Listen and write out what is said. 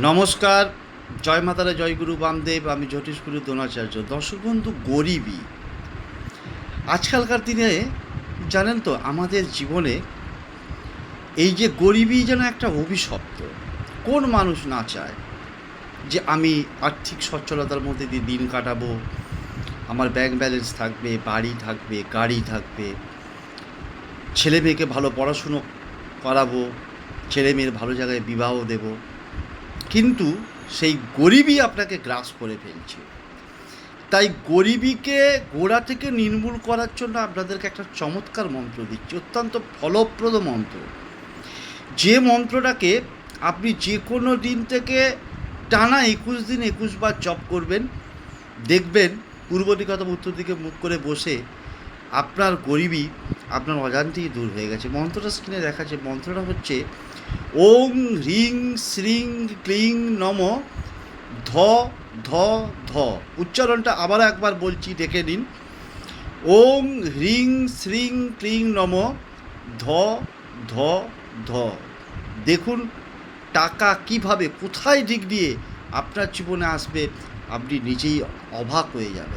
নমস্কার, জয় মাতারা, জয় গুরু বামদেব, আমি জ্যোতিষগুরু দ্রোণাচার্য। দর্শক বন্ধু গরিবই আজকালকার দিনে, জানেন তো, আমাদের জীবনে এই যে গরিবই যেন একটা অভিশপ্ত, কোন মানুষ না চায় যে আমি আর্থিক সচ্ছলতার মধ্যে দিয়ে দিন কাটাবো, আমার ব্যাংক ব্যালেন্স থাকবে, বাড়ি থাকবে, গাড়ি থাকবে ছেলে মেয়েকে ভালো পড়াশুনো করাবো ছেলে মেয়ের ভালো জায়গায় বিবাহ দেবো। কিন্তু সেই গরিবই আপনাকে গ্রাস করে ফেলছে। তাই গরিবীকে গোড়া থেকে নির্মূল করার জন্য আপনাদেরকে একটা চমৎকার মন্ত্র দিচ্ছি, অত্যন্ত ফলপ্রদ মন্ত্র। যে মন্ত্রটাকে আপনি যে কোনো দিন থেকে টানা একুশ দিন, একুশ বার জপ করবেন, দেখবেন পূর্ব দিকে অথবা উত্তর দিকে মুখ করে বসে আপনার গরিবই আপনার অজান্তেই দূর হয়ে গেছে। মন্ত্রটা স্ক্রিনে দেখাচ্ছে। মন্ত্রটা হচ্ছে ওং হ্রিং শ্রিং ক্লিং নম ধ ধ ধ। উচ্চারণটা আবার একবার বলছি, দেখে নিন। ওং হ্রিং শ্রিং ক্লিং নম ধ ধ ধ। দেখুন, টাকা কীভাবে, কোথায় দিক দিয়ে আপনার জীবনে আসবে, আপনি নিজেই অবাক হয়ে যাবেন।